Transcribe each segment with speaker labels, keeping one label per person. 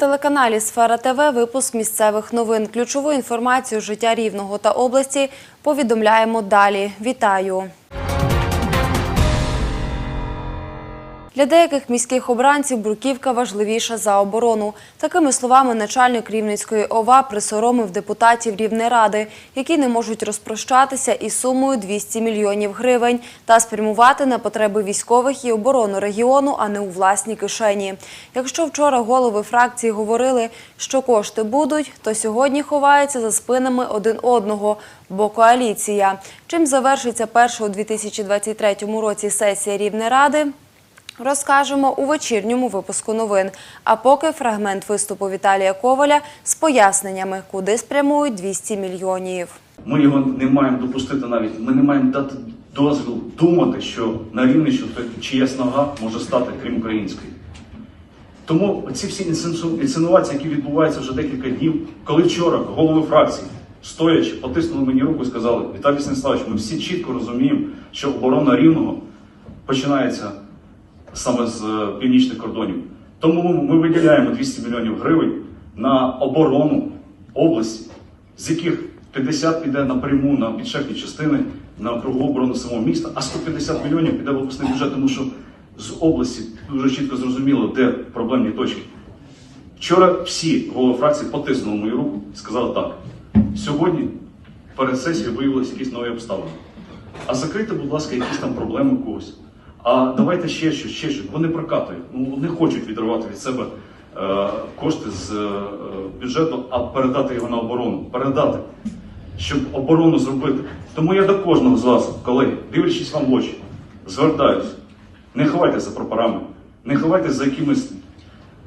Speaker 1: На телеканалі Сфера ТВ випуск місцевих новин. Ключову інформацію життя Рівного та області повідомляємо далі. Вітаю! Для деяких міських обранців бруківка важливіша за оборону. Такими словами начальник Рівненської ОВА присоромив депутатів Рівнеради, які не можуть розпрощатися із сумою 200 мільйонів гривень та спрямувати на потреби військових і оборону регіону, а не у власні кишені. Якщо вчора голови фракції говорили, що кошти будуть, то сьогодні ховаються за спинами один одного, бо коаліція. Чим завершиться перша у 2023 році сесія Рівнеради – Розкажемо у вечірньому випуску новин. А поки фрагмент виступу Віталія Коваля з поясненнями, куди спрямують 200 мільйонів.
Speaker 2: Ми його не маємо допустити навіть. Ми не маємо дати дозвіл думати, що на Рівненщину чиясь нога може стати крім української. Тому ці всі інсинуації, які відбуваються вже декілька днів, коли вчора голови фракції, стоячи, потиснули мені руку і сказали: Віталій Станіславович, ми всі чітко розуміємо, що оборона рівного починається саме з е, північних кордонів. Тому ми- виділяємо 200 мільйонів гривень на оборону області, з яких 50 піде напряму на підшефні частини на кругову оборону самого міста, а 150 мільйонів піде в обласний бюджет, тому що з області дуже чітко зрозуміло, де проблемні точки. Вчора всі голови фракції потиснули мою руку і сказали так. Сьогодні перед сесією виявилися якісь нові обставини. А закрийте, будь ласка, якісь там проблеми когось. А давайте ще щось, ще щось. Вони прокатують. Ну, не хочуть відривати від себе е, кошти з е, бюджету, а передати його на оборону. Передати, щоб оборону зробити. Тому я до кожного з вас, колеги, дивлячись вам в очі, звертаюсь. Не ховайтеся за прапорами, не ховайтеся за якимись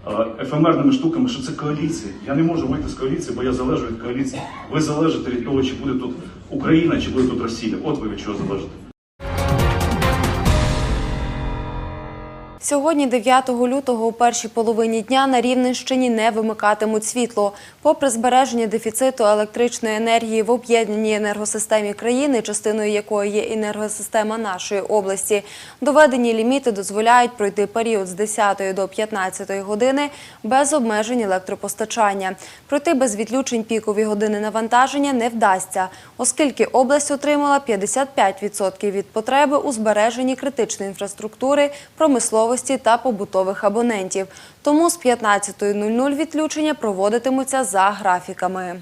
Speaker 2: е, ефемерними штуками, що це коаліція. Я не можу вийти з коаліції, бо я залежу від коаліції. Ви залежите від того, чи буде тут Україна, чи буде тут Росія. От ви від чого залежите.
Speaker 1: Сьогодні, 9 лютого, у першій половині дня на Рівненщині не вимикатимуть світло. Попри збереження дефіциту електричної енергії в об'єднаній енергосистемі країни, частиною якої є енергосистема нашої області, доведені ліміти дозволяють пройти період з 10 до 15 години без обмежень електропостачання. Пройти без відключень пікові години навантаження не вдасться, оскільки область отримала 55% від потреби у збереженні критичної інфраструктури, промисловості та побутових абонентів. Тому з 15.00 відключення проводитимуться за графіками.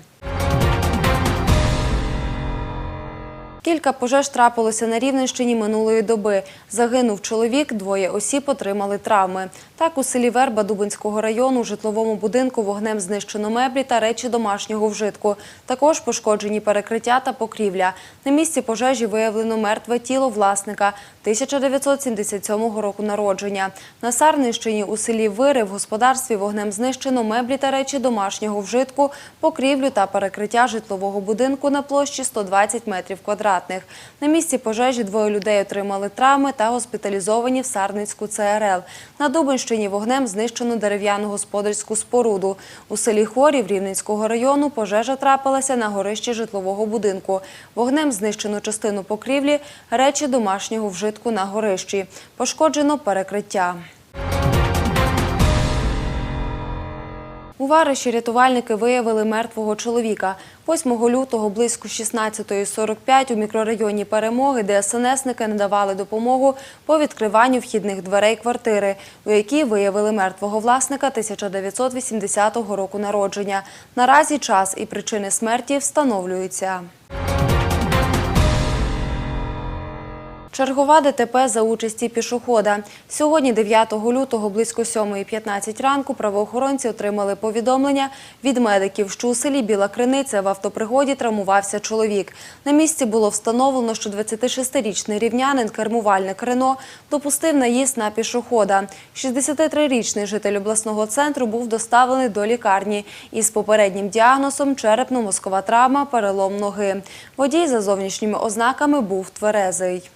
Speaker 1: Кілька пожеж трапилося на Рівненщині минулої доби. Загинув чоловік, двоє осіб отримали травми. Так, у селі Верба Дубинського району у житловому будинку вогнем знищено меблі та речі домашнього вжитку. Також пошкоджені перекриття та покрівля. На місці пожежі виявлено мертве тіло власника 1977 року народження. На Сарнищині у селі Вири в господарстві вогнем знищено меблі та речі домашнього вжитку, покрівлю та перекриття житлового будинку на площі 120 метрів квадратних. На місці пожежі двоє людей отримали травми та госпіталізовані в Сарницьку ЦРЛ. На Дубинщині вогнем знищено дерев'яну господарську споруду. У селі Хорів Рівненського району пожежа трапилася на горищі житлового будинку. Вогнем знищено частину покрівлі, речі домашнього вжитку на горищі. Пошкоджено перекриття. У Вариші рятувальники виявили мертвого чоловіка. 8 лютого близько 16.45 у мікрорайоні Перемоги ДСНСники надавали допомогу по відкриванню вхідних дверей квартири, у якій виявили мертвого власника 1980 року народження. Наразі час і причини смерті встановлюються. Чергова ДТП за участі пішохода. Сьогодні, 9 лютого, близько 7.15 ранку, правоохоронці отримали повідомлення від медиків, що у селі Біла Криниця в автопригоді травмувався чоловік. На місці було встановлено, що 26-річний рівнянин, кермувальник Рено, допустив наїзд на пішохода. 63-річний житель обласного центру був доставлений до лікарні із попереднім діагнозом черепно-мозкова травма, перелом ноги. Водій за зовнішніми ознаками був тверезий.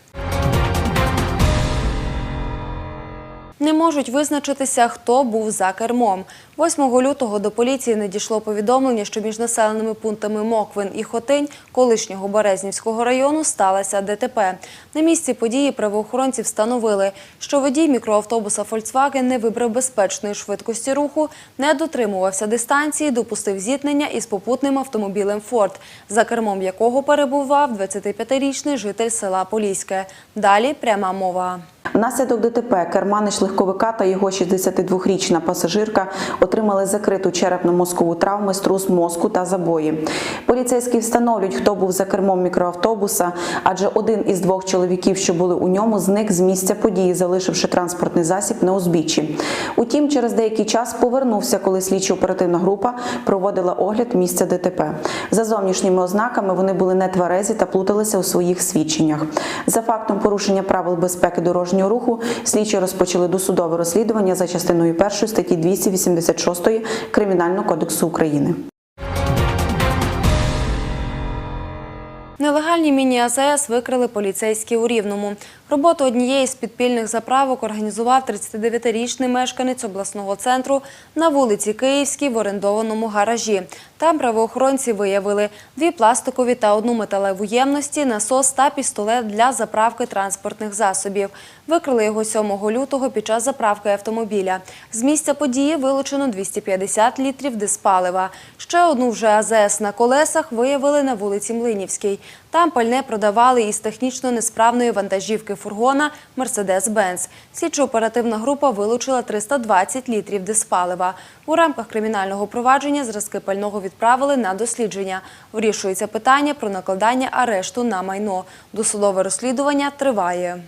Speaker 1: Не можуть визначитися, хто був за кермом. 8 лютого до поліції надійшло повідомлення, що між населеними пунктами Моквин і Хотинь колишнього Березнівського району сталося ДТП. На місці події правоохоронці встановили, що водій мікроавтобуса Volkswagen не вибрав безпечної швидкості руху, не дотримувався дистанції, допустив зіткнення із попутним автомобілем Форд, за кермом якого перебував 25-річний житель села Поліське. Далі пряма мова.
Speaker 3: Внаслідок ДТП керманич легковика та його 62-річна пасажирка отримали закриту черепно-мозкову травму, струс мозку та забої. Поліцейські встановлюють, хто був за кермом мікроавтобуса, адже один із двох чоловіків, що були у ньому, зник з місця події, залишивши транспортний засіб на узбіччі. Утім, через деякий час повернувся, коли слідчо-оперативна група проводила огляд місця ДТП. За зовнішніми ознаками вони були нетверезі та плуталися у своїх свідченнях. За фактом порушення правил безпеки дорожнього руху слідчі розпочали досудове розслідування за частиною 1 статті 286 Кримінального кодексу України.
Speaker 1: Нелегальні міні-АЗС викрили поліцейські у Рівному. Роботу однієї з підпільних заправок організував 39-річний мешканець обласного центру на вулиці Київській в орендованому гаражі. Там правоохоронці виявили дві пластикові та одну металеву ємності, насос та пістолет для заправки транспортних засобів. Викрили його 7 лютого під час заправки автомобіля. З місця події вилучено 250 літрів диспалива. Ще одну вже АЗС на колесах виявили на вулиці Млинівській. Там пальне продавали із технічно несправної вантажівки фургона «Мерседес-Бенц». Слідчо-оперативна група вилучила 320 літрів диспалива. У рамках кримінального провадження зразки пального відправили на дослідження. Вирішується питання про накладання арешту на майно. Досудове розслідування триває.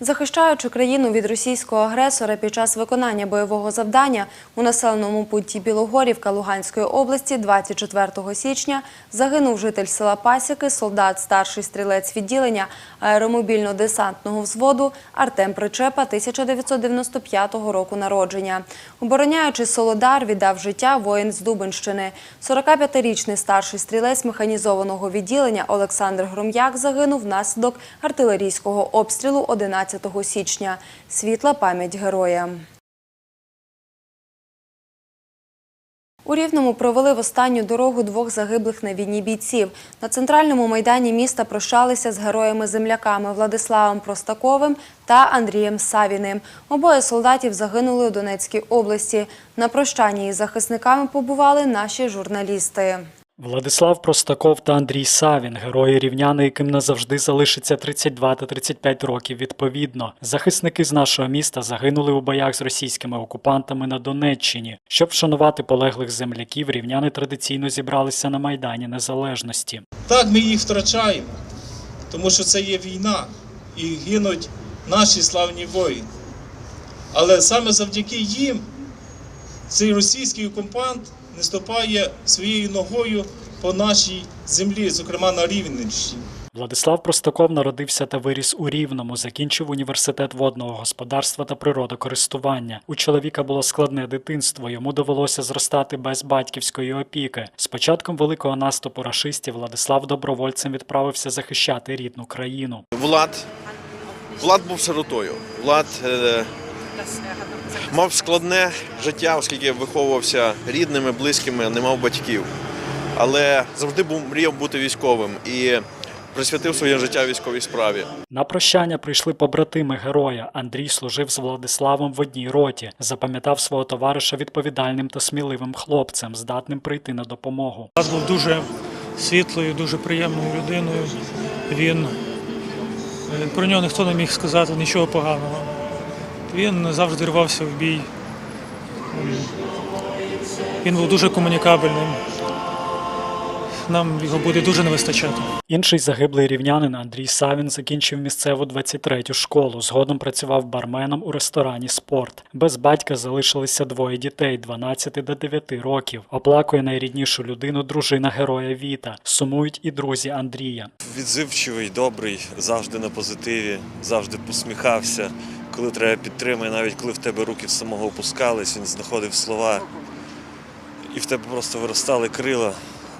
Speaker 1: Захищаючи країну від російського агресора під час виконання бойового завдання у населеному пункті Білогорівка Луганської області 24 січня загинув житель села Пасіки, солдат, старший стрілець відділення аеромобільно-десантного взводу Артем Причепа 1995 року народження. Обороняючи Солодар, віддав життя воїн з Дубенщини. 45-річний старший стрілець механізованого відділення Олександр Гром'як загинув внаслідок артилерійського обстрілу 11 січня. Світла пам'ять героям. У Рівному провели в останню дорогу двох загиблих на війні бійців. На центральному майдані міста прощалися з героями-земляками Владиславом Простаковим та Андрієм Савіним. Обоє солдатів загинули у Донецькій області. На прощанні із захисниками побували наші журналісти.
Speaker 4: Владислав Простаков та Андрій Савін, герої рівняни, яким назавжди залишиться 32 та 35 років відповідно. Захисники з нашого міста загинули у боях з російськими окупантами на Донеччині. Щоб вшанувати полеглих земляків, рівняни традиційно зібралися на Майдані Незалежності.
Speaker 5: Так, ми їх втрачаємо, тому що це є війна і гинуть наші славні воїни. Але саме завдяки їм цей російський окупант не ступає своєю ногою по нашій землі, зокрема на Рівненщині.
Speaker 4: Владислав Простаков народився та виріс у Рівному, закінчив університет водного господарства та природокористування. У чоловіка було складне дитинство, йому довелося зростати без батьківської опіки. З початком великого наступу рашистів Владислав добровольцем відправився захищати рідну країну.
Speaker 6: Влад. Влад був сиротою. Влад е, мав складне життя, оскільки виховувався рідними, близькими, не мав батьків. Але завжди був мріяв бути військовим і присвятив своє життя військовій справі.
Speaker 4: На прощання прийшли побратими героя. Андрій служив з Владиславом в одній роті, запам'ятав свого товариша відповідальним та сміливим хлопцем, здатним прийти на допомогу.
Speaker 7: Влад був дуже світлою, дуже приємною людиною. Він е, про нього ніхто не міг сказати нічого поганого. Він завжди рвався в бій. Він був дуже комунікабельним. Нам його буде дуже не вистачати.
Speaker 4: Інший загиблий рівнянин Андрій Савін закінчив місцеву 23-ю школу. Згодом працював барменом у ресторані Спорт. Без батька залишилися двоє дітей 12 до 9 років. Оплакує найріднішу людину дружина героя Віта. Сумують і друзі Андрія.
Speaker 8: Відзивчивий, добрий, завжди на позитиві, завжди посміхався. Коли треба підтримує, навіть коли в тебе руки з самого опускались, він знаходив слова, і в тебе просто виростали крила.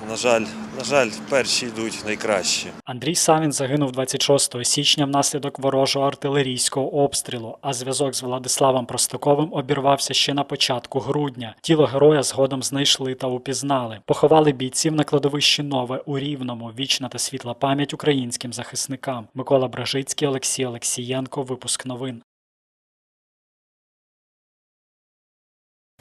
Speaker 8: На жаль, На жаль, перші йдуть найкращі.
Speaker 4: Андрій Савін загинув 26 січня внаслідок ворожого артилерійського обстрілу, а зв'язок з Владиславом Простаковим обірвався ще на початку грудня. Тіло героя згодом знайшли та упізнали. Поховали бійців на кладовищі Нове у Рівному. Вічна та світла пам'ять українським захисникам. Микола Бражицький, Олексій Олексієнко. Випуск новин.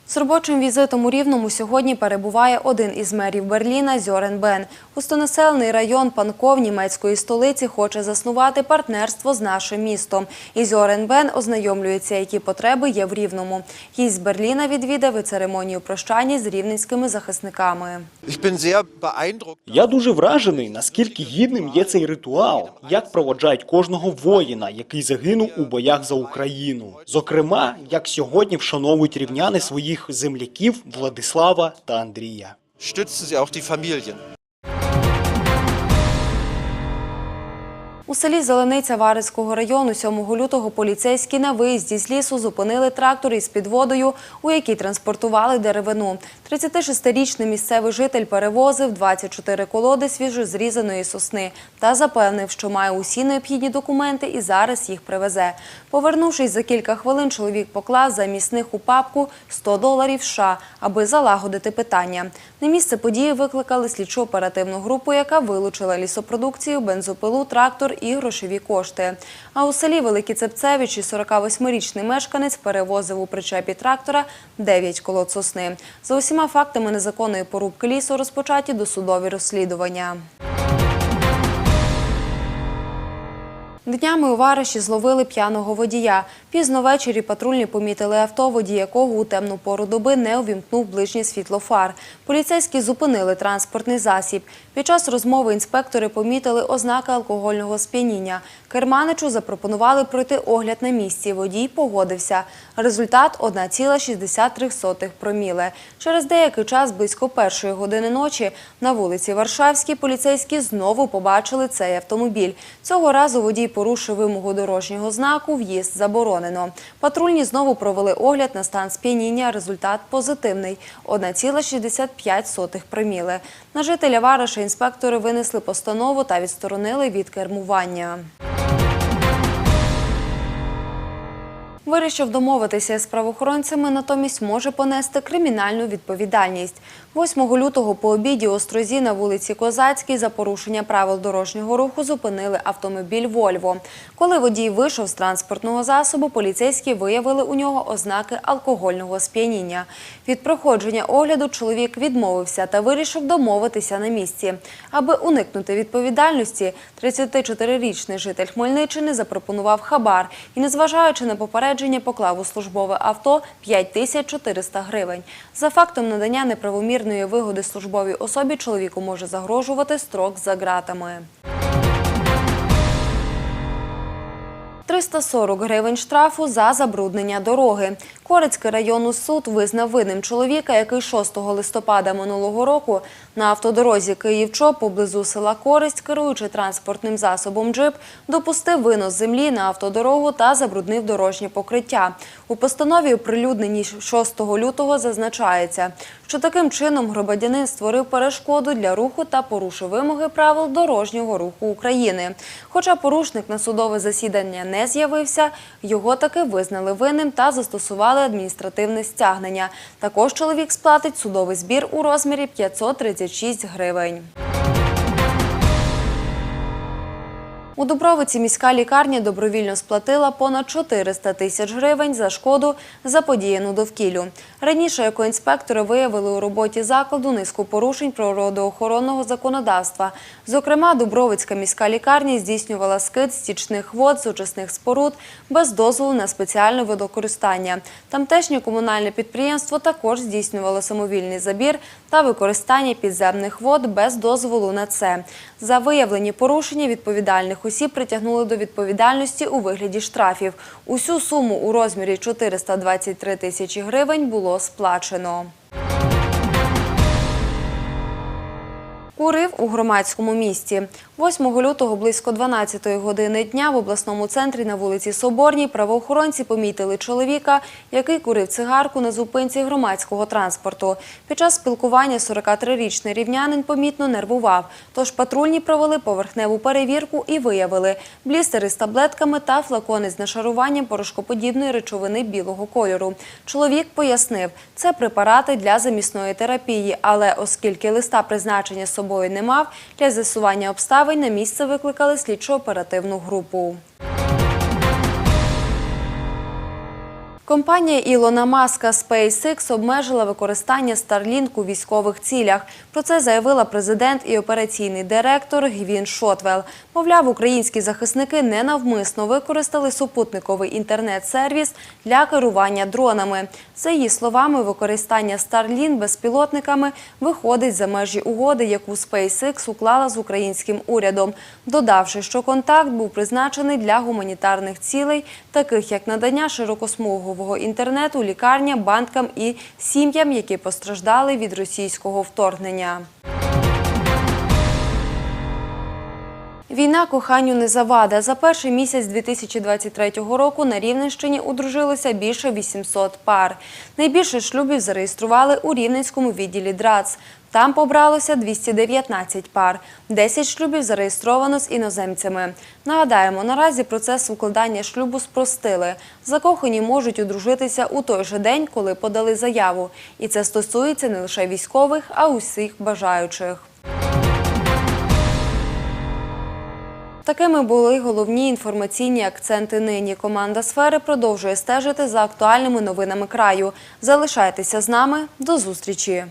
Speaker 1: З робочим візитом у Рівному сьогодні перебуває один із мерів Берліна Зьорен Бен. Густонаселений район Панков німецької столиці хоче заснувати партнерство з нашим містом. І Зьорен Бен ознайомлюється, які потреби є в Рівному. Гість Берліна відвідав і церемонію прощання з рівненськими захисниками.
Speaker 9: Я дуже вражений, наскільки гідним є цей ритуал, як проводжають кожного воїна, який загинув у боях за Україну. Зокрема, як сьогодні вшановують рівняни своїх земляків Владислава та Андрія.
Speaker 10: Stützen Sie auch die Familien.
Speaker 1: У селі Зелениця Варицького району 7 лютого поліцейські на виїзді з лісу зупинили трактор із підводою, у якій транспортували деревину. 36-річний місцевий житель перевозив 24 колоди свіжозрізаної сосни та запевнив, що має усі необхідні документи і зараз їх привезе. Повернувшись за кілька хвилин, чоловік поклав замість них у папку 100 доларів США, аби залагодити питання. На місце події викликали слідчо-оперативну групу, яка вилучила лісопродукцію, бензопилу, трактор і грошові кошти. А у селі Великі Цепцевичі 48-річний мешканець перевозив у причепі трактора 9 колод сосни. За усіма фактами незаконної порубки лісу розпочаті досудові розслідування. Днями у Вариші зловили п'яного водія. Пізно ввечері патрульні помітили авто, водій якого у темну пору доби не увімкнув ближнє світло фар. Поліцейські зупинили транспортний засіб. Під час розмови інспектори помітили ознаки алкогольного сп'яніння. Керманичу запропонували пройти огляд на місці. Водій погодився. Результат – 1,63 проміле. Через деякий час, близько першої години ночі, на вулиці Варшавській поліцейські знову побачили цей автомобіль. Цього разу водій порушив вимогу дорожнього знаку «В'їзд заборонено». Патрульні знову провели огляд на стан сп'яніння. Результат позитивний – 1,65 приміли. На жителя Вариша інспектори винесли постанову та відсторонили від кермування. Вирішив домовитися з правоохоронцями, натомість може понести кримінальну відповідальність. 8 лютого по обіді Острозі на вулиці Козацькій за порушення правил дорожнього руху зупинили автомобіль «Вольво». Коли водій вийшов з транспортного засобу, поліцейські виявили у нього ознаки алкогольного сп'яніння. Від проходження огляду чоловік відмовився та вирішив домовитися на місці. Аби уникнути відповідальності, 34-річний житель Хмельниччини запропонував хабар і, незважаючи на попередження, поклав у службове авто 5400 гривень. За фактом надання неправомірної вигоди службовій особі чоловіку може загрожувати строк за ґратами. 340 гривень штрафу за забруднення дороги. Корицький районний суд визнав винним чоловіка, який 6 листопада минулого року на автодорозі Київ-Чоп поблизу села Користь, керуючи транспортним засобом джип, допустив винос землі на автодорогу та забруднив дорожнє покриття. У постанові, оприлюдненій 6 лютого, зазначається, що таким чином громадянин створив перешкоду для руху та порушив вимоги правил дорожнього руху України. Хоча порушник на судове засідання не з'явився, його таки визнали винним та застосували адміністративне стягнення. Також чоловік сплатить судовий збір у розмірі 536 гривень. У Дубровиці міська лікарня добровільно сплатила понад 400 тисяч гривень за шкоду заподіяну довкіллю. Раніше екоінспектори виявили у роботі закладу низку порушень природоохоронного законодавства. Зокрема, Дубровицька міська лікарня здійснювала скид стічних вод з очисних споруд без дозволу на спеціальне водокористання. Тамтешнє комунальне підприємство також здійснювало самовільний забір та використання підземних вод без дозволу на це. За виявлені порушення відповідальних осіб притягнули до відповідальності у вигляді штрафів. Усю суму у розмірі 423 тисячі гривень було сплачено. Курив у громадському місті. 8 лютого близько 12 години дня в обласному центрі на вулиці Соборній правоохоронці помітили чоловіка, який курив цигарку на зупинці громадського транспорту. Під час спілкування 43-річний рівнянин помітно нервував. Тож патрульні провели поверхневу перевірку і виявили блістери з таблетками та флакони з нашаруванням порошкоподібної речовини білого кольору. Чоловік пояснив, це препарати для замісної терапії, але оскільки листа призначення з собою не мав, для з'ясування обставин на місце викликали слідчо-оперативну групу. Компанія Ілона Маска SpaceX обмежила використання Starlink у військових цілях. Про це заявила президент і операційний директор Гвін Шотвел. Мовляв, українські захисники ненавмисно використали супутниковий інтернет-сервіс для керування дронами. За її словами, використання Starlink безпілотниками виходить за межі угоди, яку SpaceX уклала з українським урядом, додавши, що контакт був призначений для гуманітарних цілей, таких як надання широкосмугового інтернету лікарням, банкам і сім'ям, які постраждали від російського вторгнення. Війна коханню не завада. За перший місяць 2023 року на Рівненщині одружилося більше 800 пар. Найбільше шлюбів зареєстрували у Рівненському відділі ДРАЦ. Там побралося 219 пар. 10 шлюбів зареєстровано з іноземцями. Нагадаємо, наразі процес укладання шлюбу спростили. Закохані можуть одружитися у той же день, коли подали заяву. І це стосується не лише військових, а усіх бажаючих. Такими були головні інформаційні акценти нині. Команда сфери продовжує стежити за актуальними новинами краю. Залишайтеся з нами. До зустрічі.